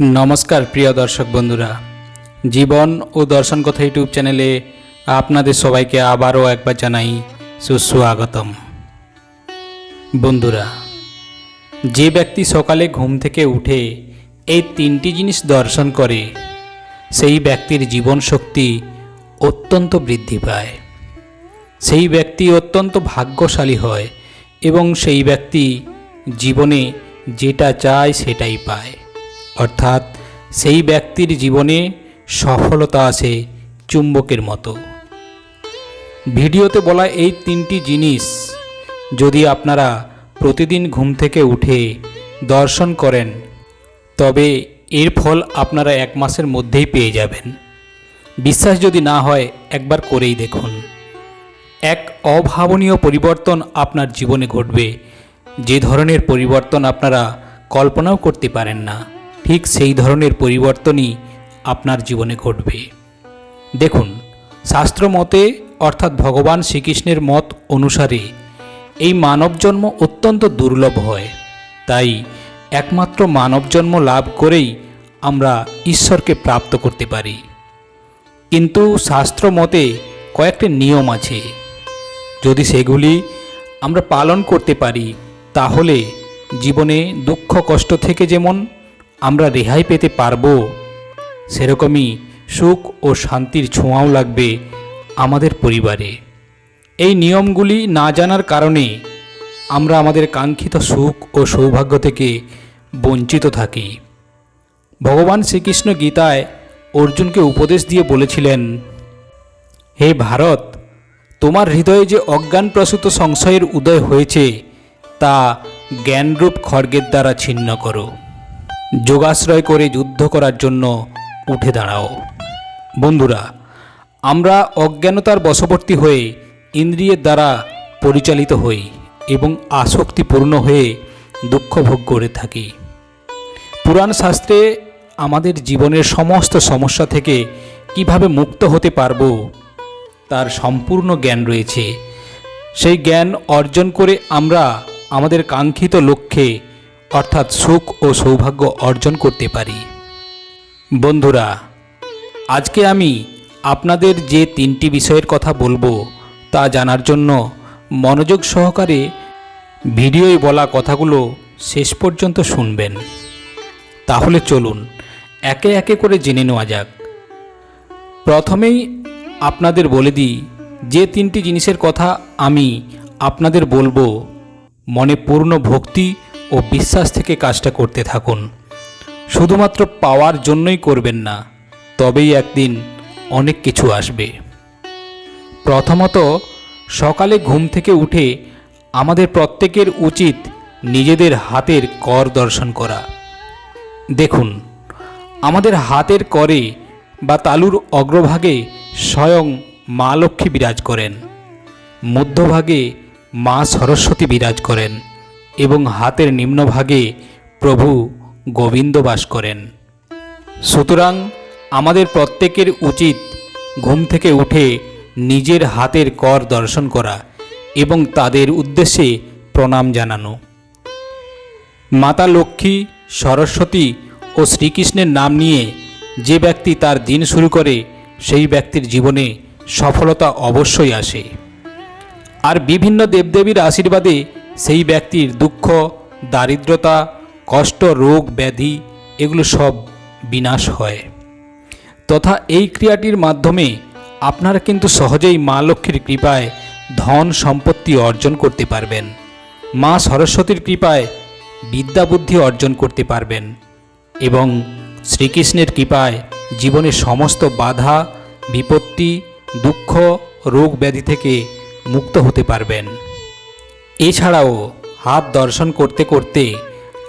নমস্কার, প্রিয় দর্শক বন্ধুরা। জীবন ও দর্শন কথা ইউটিউব চ্যানেলে আপনাদের সবাইকে আবারও একবার জানাই সুস্বাগতম। বন্ধুরা, যে ব্যক্তি সকালে ঘুম থেকে উঠে এই তিনটি জিনিস দর্শন করে, সেই ব্যক্তির জীবন শক্তি অত্যন্ত বৃদ্ধি পায়। সেই ব্যক্তি অত্যন্ত ভাগ্যশালী হয় এবং সেই ব্যক্তি জীবনে যেটা চায় সেটাই পায়। অর্থাৎ সেই ব্যক্তির জীবনে সফলতা আসে চুম্বকের মতো। ভিডিওতে বলা এই তিনটি জিনিস যদি আপনারা প্রতিদিন ঘুম থেকে উঠে দর্শন করেন, তবে এর ফল আপনারা এক মাসের মধ্যেই পেয়ে যাবেন। বিশ্বাস যদি না হয়, একবার করেই দেখুন। এক অভাবনীয় পরিবর্তন আপনার জীবনে ঘটবে। যে ধরনের পরিবর্তন আপনারা কল্পনাও করতে পারেন না। ঠিক সেই ধরনের পরিবর্তনই আপনার জীবনে ঘটবে। দেখুন, শাস্ত্র মতে, অর্থাৎ ভগবান শ্রীকৃষ্ণের মত অনুসারে, এই মানব জন্ম অত্যন্ত দুর্লভ হয়। তাই একমাত্র মানব জন্ম লাভ করেই আমরা ঈশ্বরকে প্রাপ্ত করতে পারি। কিন্তু শাস্ত্র মতে কয়েকটি নিয়ম আছে। যদি সেগুলি আমরা পালন করতে পারি, তাহলে জীবনে দুঃখ কষ্ট থেকে যেমন আমরা রেহাই পেতে পারব। সেরকমই সুখ ও শান্তির ছোঁয়াও লাগবে আমাদের পরিবারে। এই নিয়মগুলি না জানার কারণে আমরা আমাদের কাঙ্ক্ষিত সুখ ও সৌভাগ্য থেকে বঞ্চিত থাকি। ভগবান শ্রীকৃষ্ণ গীতায় অর্জুনকে উপদেশ দিয়ে বলেছিলেন, হে ভারত, তোমার হৃদয়ে যে অজ্ঞানপ্রসূত সংশয়ের উদয় হয়েছে, তা জ্ঞানরূপ খড়গের দ্বারা ছিন্ন করো। যোগাশ্রয় করে যুদ্ধ করার জন্য উঠে দাঁড়াও। বন্ধুরা, আমরা অজ্ঞানতার বশবর্তী হয়ে ইন্দ্রিয়ের দ্বারা পরিচালিত হই এবং আসক্তিপূর্ণ হয়ে দুঃখ ভোগ করে থাকি। পুরাণ শাস্ত্রে আমাদের জীবনের সমস্ত সমস্যা থেকে কীভাবে মুক্ত হতে পারব, তার সম্পূর্ণ জ্ঞান রয়েছে। সেই জ্ঞান অর্জন করে আমরা আমাদের কাঙ্ক্ষিত লক্ষ্যে অর্থাৎ সুখ ও সৌভাগ্য অর্জন করতে পারি। বন্ধুরা, আজকে আমি আপনাদের যে তিনটি বিষয়ের কথা বলব তা জানার জন্য মনোযোগ সহকারে ভিডিওয় বলা কথাগুলো শেষ পর্যন্ত শুনবেন। তাহলে চলুন, একে একে করে জেনে নেওয়া যাক। প্রথমেই আপনাদের বলে দিই, যে তিনটি জিনিসের কথা আমি আপনাদের বলব, মনে পূর্ণ ভক্তি ও বিশ্বাস থেকে কাজটা করতে থাকুন। শুধুমাত্র পাওয়ার জন্যই করবেন না, তবেই একদিন অনেক কিছু আসবে। প্রথমত, সকালে ঘুম থেকে উঠে আমাদের প্রত্যেকের উচিত নিজেদের হাতের কর দর্শন করা। দেখুন, আমাদের হাতের করে বা তালুর অগ্রভাগে স্বয়ং মা লক্ষ্মী বিরাজ করেন। মধ্যভাগে মা সরস্বতী বিরাজ করেন। এবং হাতের নিম্নভাগে প্রভু গোবিন্দ বাস করেন। সুতরাং আমাদের প্রত্যেকের উচিত ঘুম থেকে উঠে নিজের হাতের কর দর্শন করা এবং তাদের উদ্দেশ্যে প্রণাম জানানো। মাতা লক্ষ্মী, সরস্বতী ও শ্রীকৃষ্ণের নাম নিয়ে যে ব্যক্তি তার দিন শুরু করে, সেই ব্যক্তির জীবনে সফলতা অবশ্যই আসে। আর বিভিন্ন দেবদেবীর আশীর্বাদে সেই ব্যক্তির দুঃখ, দারিদ্রতা, কষ্ট, রোগ, ব্যাধি এগুলো সব বিনাশ হয়। তথা এই ক্রিয়াটির মাধ্যমে আপনারা কিন্তু সহজেই মা লক্ষ্মীর কৃপায় ধন সম্পত্তি অর্জন করতে পারবেন। মা সরস্বতীর কৃপায় বিদ্যা বুদ্ধি অর্জন করতে পারবেন এবং শ্রীকৃষ্ণের কৃপায় জীবনের সমস্ত বাধা, বিপত্তি, দুঃখ, রোগ, ব্যাধি থেকে মুক্ত হতে পারবেন। এছাড়াও হাত দর্শন করতে করতে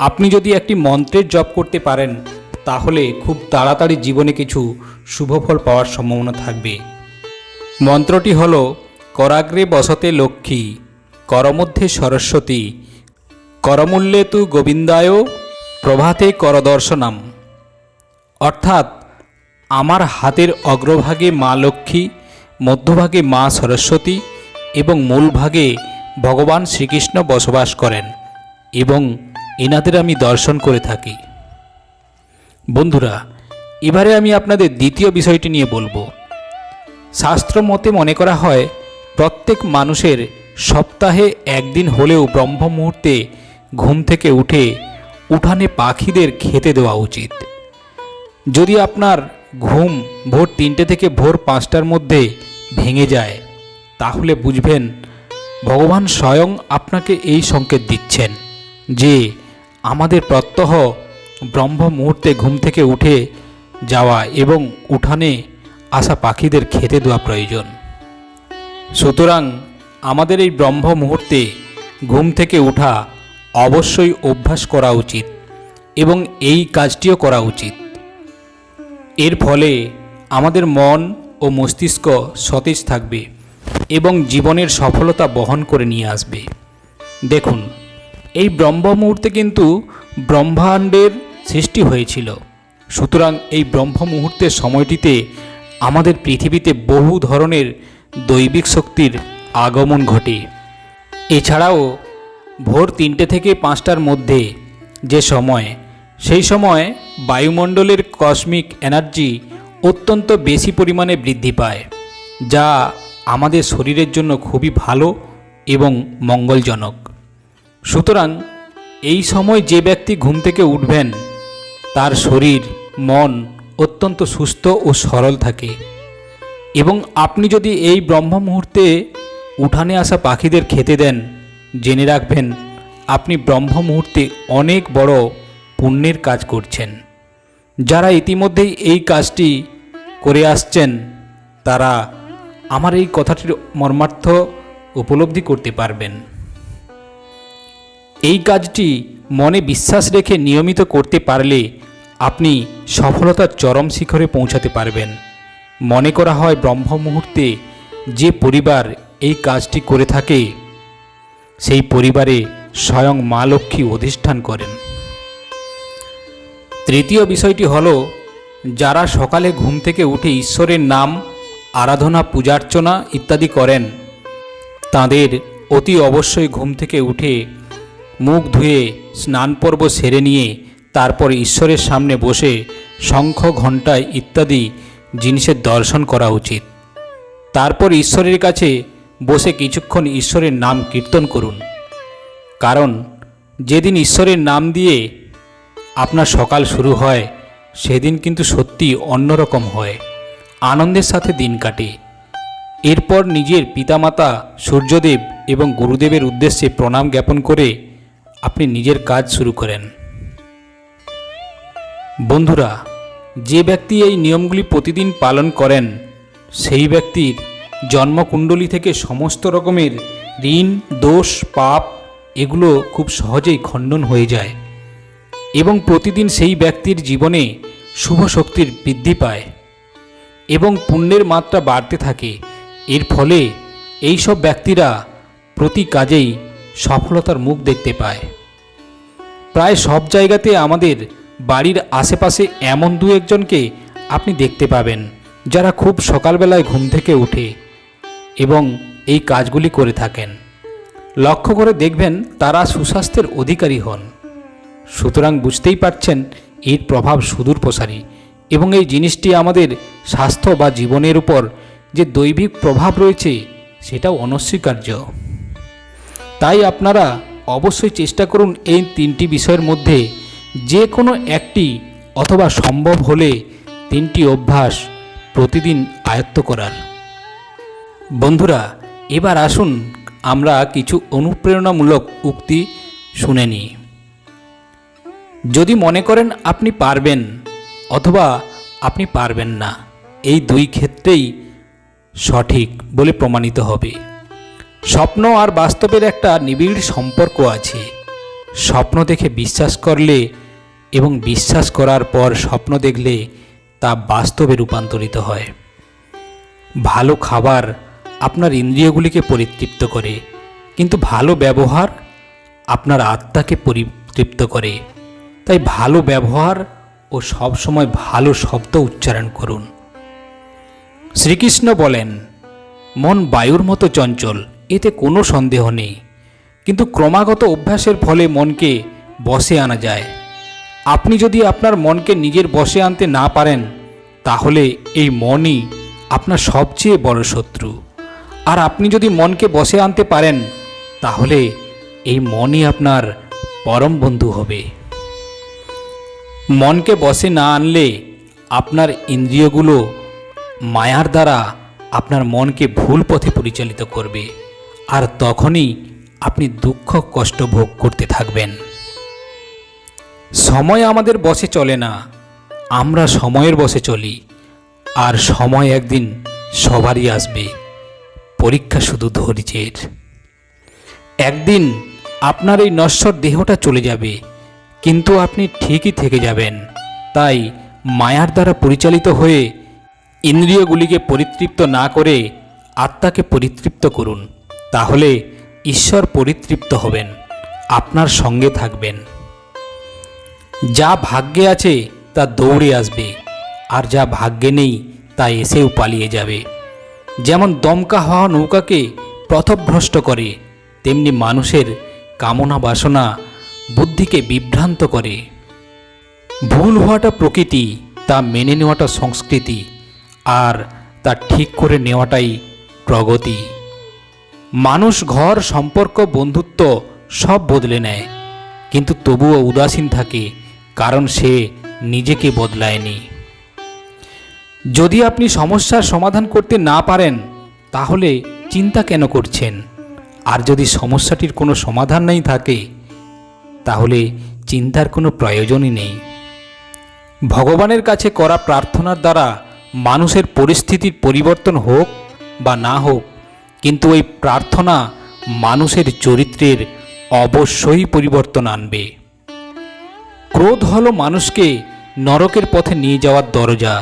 আপনি যদি একটি মন্ত্রের জপ করতে পারেন, তাহলে খুব তাড়াতাড়ি জীবনে কিছু শুভফল পাওয়ার সম্ভাবনা থাকবে। মন্ত্রটি হল, করাগ্রে বসতে লক্ষ্মী, করমধ্যে সরস্বতী, করমূল্যে তু গোবিন্দায়, প্রভাতে করদর্শনাম। অর্থাৎ, আমার হাতের অগ্রভাগে মা লক্ষ্মী, মধ্যভাগে মা সরস্বতী এবং মূলভাগে ভগবান শ্রীকৃষ্ণ বসবাস করেন এবং এনাদের আমি দর্শন করে থাকি। বন্ধুরা, এবারে আমি আপনাদের দ্বিতীয় বিষয়টি নিয়ে বলব। শাস্ত্র মতে মনে করা হয়, প্রত্যেক মানুষের সপ্তাহে একদিন হলেও ব্রহ্ম মুহূর্তে ঘুম থেকে উঠে উঠানে পাখিদের খেতে দেওয়া উচিত। যদি আপনার ঘুম ভোর তিনটে থেকে ভোর পাঁচটার মধ্যে ভেঙে যায়, তাহলে বুঝবেন ভগবান স্বয়ং আপনাকে এই সংকেত দিচ্ছেন যে আমাদের প্রত্যহ ব্রহ্ম মুহূর্তে ঘুম থেকে উঠে যাওয়া এবং উঠানে আসা পাখিদের খেতে দেওয়া প্রয়োজন। সুতরাং আমাদের এই ব্রহ্ম মুহূর্তে ঘুম থেকে ওঠা অবশ্যই অভ্যাস করা উচিত এবং এই কাজটিও করা উচিত। এর ফলে আমাদের মন ও মস্তিষ্ক সতেজ থাকবে। এবং জীবনের সফলতা বহন করে নিয়ে আসবে। দেখুন, এই ব্রহ্ম মুহূর্তে কিন্তু ব্রহ্মাণ্ডের সৃষ্টি হয়েছিল। সুতরাং এই ব্রহ্ম মুহূর্তের সময়টিতে আমাদের পৃথিবীতে বহু ধরনের দৈবিক শক্তির আগমন ঘটে। এছাড়াও, ভোর তিনটে থেকে পাঁচটার মধ্যে যে সময়, সেই সময় বায়ুমণ্ডলের কসমিক এনার্জি অত্যন্ত বেশি পরিমাণে বৃদ্ধি পায়, যা আমাদের শরীরের জন্য খুবই ভালো এবং মঙ্গলজনক। সুতরাং এই সময় যে ব্যক্তি ঘুম থেকে উঠবেন, তার শরীর, মন অত্যন্ত সুস্থ ও সরল থাকে। এবং আপনি যদি এই ব্রহ্ম মুহূর্তে উঠানে আসা পাখিদের খেতে দেন, জেনে রাখবেন আপনি ব্রহ্ম মুহূর্তে অনেক বড় পুণ্যের কাজ করছেন। যারা ইতিমধ্যেই এই কাজটি করে আসছেন, তারা আমার এই কথাটির মর্মার্থ উপলব্ধি করতে পারবেন। এই কাজটি মনে বিশ্বাস রেখে নিয়মিত করতে পারলে আপনি সফলতার চরম শিখরে পৌঁছাতে পারবেন। মনে করা হয় ব্রহ্ম মুহূর্তে যে পরিবার এই কাজটি করে থাকে, সেই পরিবারে স্বয়ং মা লক্ষ্মী অধিষ্ঠান করেন। তৃতীয় বিষয়টি হল, যারা সকালে ঘুম থেকে উঠে ঈশ্বরের নাম আরাধনা, পূজার্চনা ইত্যাদি করেন। তাদের অতি অবশ্যই ঘুম থেকে উঠে মুখ ধুয়ে স্নান পর্ব সেরে নিয়ে তারপর ঈশ্বরের সামনে বসে শঙ্খ ঘণ্টায় ইত্যাদি জিনিসের দর্শন করা উচিত। তারপর ঈশ্বরের কাছে বসে কিছুক্ষণ ঈশ্বরের নাম কীর্তন করুন। কারণ যেদিন ঈশ্বরের নাম দিয়ে আপনার সকাল শুরু হয়, সেদিন কিন্তু সত্যি অন্যরকম হয়। আনন্দের সাথে দিন কাটে। এরপর নিজের পিতামাতা, সূর্যদেব এবং গুরুদেবের উদ্দেশ্যে প্রণাম জ্ঞাপন করে আপনি নিজের কাজ শুরু করেন। বন্ধুরা, যে ব্যক্তি এই নিয়মগুলি প্রতিদিন পালন করেন, সেই ব্যক্তির জন্মকুণ্ডলী থেকে সমস্ত রকমের ঋণ, দোষ, পাপ এগুলো খুব সহজেই খণ্ডন হয়ে যায় এবং প্রতিদিন সেই ব্যক্তির জীবনে শুভ শক্তির বৃদ্ধি পায়। এবং পুণ্যের মাত্রা বাড়তে থাকে। এর ফলে এই সব ব্যক্তিরা প্রতি কাজেই সফলতার মুখ দেখতে পায়। প্রায় সব জায়গাতে আমাদের বাড়ির আশেপাশে এমন দু একজনকে আপনি দেখতে পাবেন, যারা খুব সকালবেলায় ঘুম থেকে উঠে এবং এই কাজগুলি করে থাকেন। লক্ষ্য করে দেখবেন তারা সুস্বাস্থ্যের অধিকারী হন। সুতরাং বুঝতেই পারছেন এর প্রভাব সুদূর প্রসারী এবং এই জিনিসটি আমাদের স্বাস্থ্য বা জীবনের উপর যে দৈবিক প্রভাব রয়েছে, সেটাও অনস্বীকার্য। তাই আপনারা অবশ্যই চেষ্টা করুন এই তিনটি বিষয়ের মধ্যে যে কোনো একটি অথবা সম্ভব হলে তিনটি অভ্যাস প্রতিদিন আয়ত্ত করার। বন্ধুরা, এবার আসুন আমরা কিছু অনুপ্রেরণামূলক উক্তি শুনে নিই। যদি মনে করেন আপনি পারবেন অথবা আপনি পারবেন না। এই দুই ক্ষেত্রেই সঠিক বলে প্রমাণিত হবে। স্বপ্ন আর বাস্তবের একটা নিবিড় সম্পর্ক আছে। স্বপ্ন দেখে বিশ্বাস করলে এবং বিশ্বাস করার পর স্বপ্ন দেখলে তা বাস্তবে রূপান্তরিত হয়। ভালো খাবার আপনার ইন্দ্রিয়গুলিকে পরিতৃপ্ত করে, কিন্তু ভালো ব্যবহার আপনার আত্মাকে পরিতৃপ্ত করে। তাই ভালো ব্যবহার ও সবসময় ভালো শব্দ উচ্চারণ করুন। শ্রীকৃষ্ণ বলেন, মন বায়ুর মতো চঞ্চল, এতে কোনো সন্দেহ নেই। কিন্তু ক্রমাগত অভ্যাসের ফলে মনকে বসে আনা যায়। আপনি যদি আপনার মনকে নিজের বশে আনতে না পারেন, তাহলে এই মনই আপনার সবচেয়ে বড় শত্রু। আর আপনি যদি মনকে বসে আনতে পারেন, তাহলে এই মনই আপনার পরম বন্ধু হবে। মনকে বসে না আনলে আপনার ইন্দ্রিয়গুলো মায়ার দ্বারা আপনার মনকে ভুল পথে পরিচালিত করবে। আর তখনই আপনি দুঃখ, কষ্ট ভোগ করতে থাকবেন। সময় আমাদের বসে চলে না, আমরা সময়ের বসে চলি। আর সময় একদিন সবারই আসবে, পরীক্ষা শুধু ধৈর্যের। একদিন আপনার এই নশ্বর দেহটা চলে যাবে কিন্তু আপনি ঠিকই থেকে যাবেন। তাই মায়ার দ্বারা পরিচালিত হয়ে ইন্দ্রিয়গুলিকে পরিতৃপ্ত না করে আত্মাকে পরিতৃপ্ত করুন। তাহলে ঈশ্বর পরিতৃপ্ত হবেন, আপনার সঙ্গে থাকবেন। যা ভাগ্যে আছে, তা দৌড়ে আসবে, আর যা ভাগ্যে নেই, তা এসেও পালিয়ে যাবে। যেমন দমকা হওয়া নৌকাকে পথভ্রষ্ট করে, তেমনি মানুষের কামনা বাসনা বুদ্ধিকে বিভ্রান্ত করে। ভুল হওয়াটা প্রকৃতি, তা মেনে নেওয়াটা সংস্কৃতি, আর তা ঠিক করে নেওয়াটাই প্রগতি। মানুষ ঘর, সম্পর্ক, বন্ধুত্ব সব বদলে নেয়, কিন্তু তবুও উদাসীন থাকে, কারণ সে নিজেকে বদলায়নি। যদি আপনি সমস্যার সমাধান করতে না পারেন, তাহলে চিন্তা কেন করছেন? আর যদি সমস্যাটির কোনো সমাধান নেই থাকে তাহলে চিন্তার কোনো প্রয়োজনই নেই। ভগবানের কাছে করা প্রার্থনার দ্বারা মানুষের পরিস্থিতির পরিবর্তন হোক বা না হোক, কিন্তু ওই প্রার্থনা মানুষের চরিত্রের অবশ্যই পরিবর্তন আনবে। ক্রোধ হলো মানুষকে নরকের পথে নিয়ে যাওয়ার দরজা।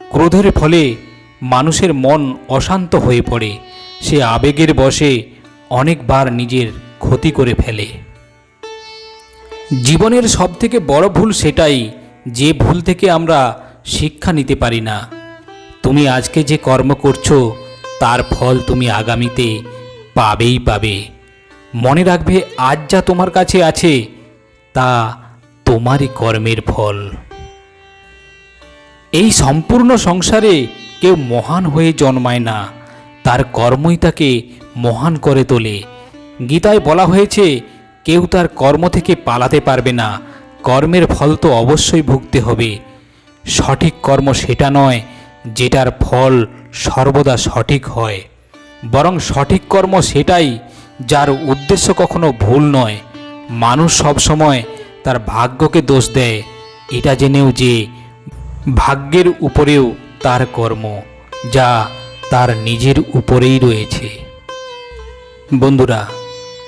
ক্রোধের ফলে মানুষের মন অশান্ত হয়ে পড়ে। সে আবেগের বশে অনেকবার নিজের ক্ষতি করে ফেলে। জীবনের সবথেকে বড় ভুল সেটাই যে ভুল থেকে আমরা শিক্ষা নিতে পারি না। তুমি আজকে যে কর্ম করছ, তার ফল তুমি আগামীতে পাবেই পাবে। মনে রাখবে, আজ যা তোমার কাছে আছে, তা তোমারই কর্মের ফল। এই সম্পূর্ণ সংসারে কেউ মহান হয়ে জন্মায় না, তার কর্মই তাকে মহান করে তোলে। গীতায় বলা হয়েছে কেউ তার কর্ম থেকে পালাতে পারবে না। কর্মের ফল তো অবশ্যই ভুগতে হবে। সঠিক কর্ম সেটা নয়, যেটার ফল সর্বদা সঠিক হয়। বরং সঠিক কর্ম সেটাই যার উদ্দেশ্য কখনো ভুল নয়। মানুষ সবসময় তার ভাগ্যকে দোষ দেয়। এটা জেনেও যে ভাগ্যের উপরেও তার কর্ম, যা তার নিজের উপরেই রয়েছে। বন্ধুরা